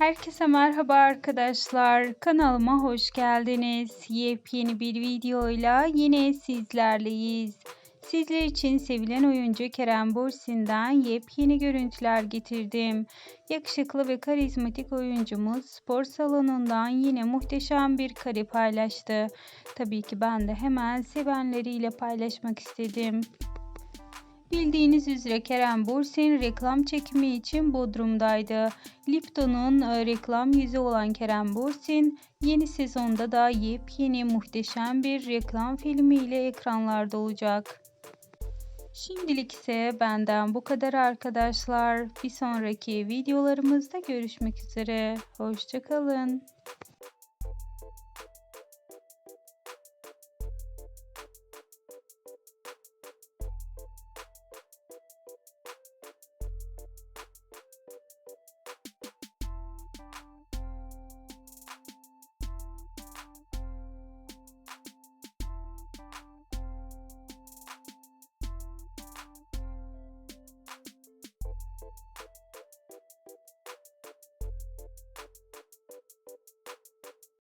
Herkese merhaba arkadaşlar. Kanalıma hoş geldiniz. Yepyeni bir videoyla yine sizlerleyiz. Sizler için sevilen oyuncu Kerem Bürsin'den yepyeni görüntüler getirdim. Yakışıklı ve karizmatik oyuncumuz spor salonundan yine muhteşem bir kare paylaştı. Tabii ki ben de hemen sevenleriyle paylaşmak istedim. Bildiğiniz üzere Kerem Bürsin reklam çekimi için Bodrum'daydı. Lipton'un e, reklam yüzü olan Kerem Bürsin yeni sezonda da yepyeni muhteşem bir reklam filmiyle ekranlarda olacak. Şimdilik ise benden bu kadar arkadaşlar. Bir sonraki videolarımızda görüşmek üzere. Hoşçakalın.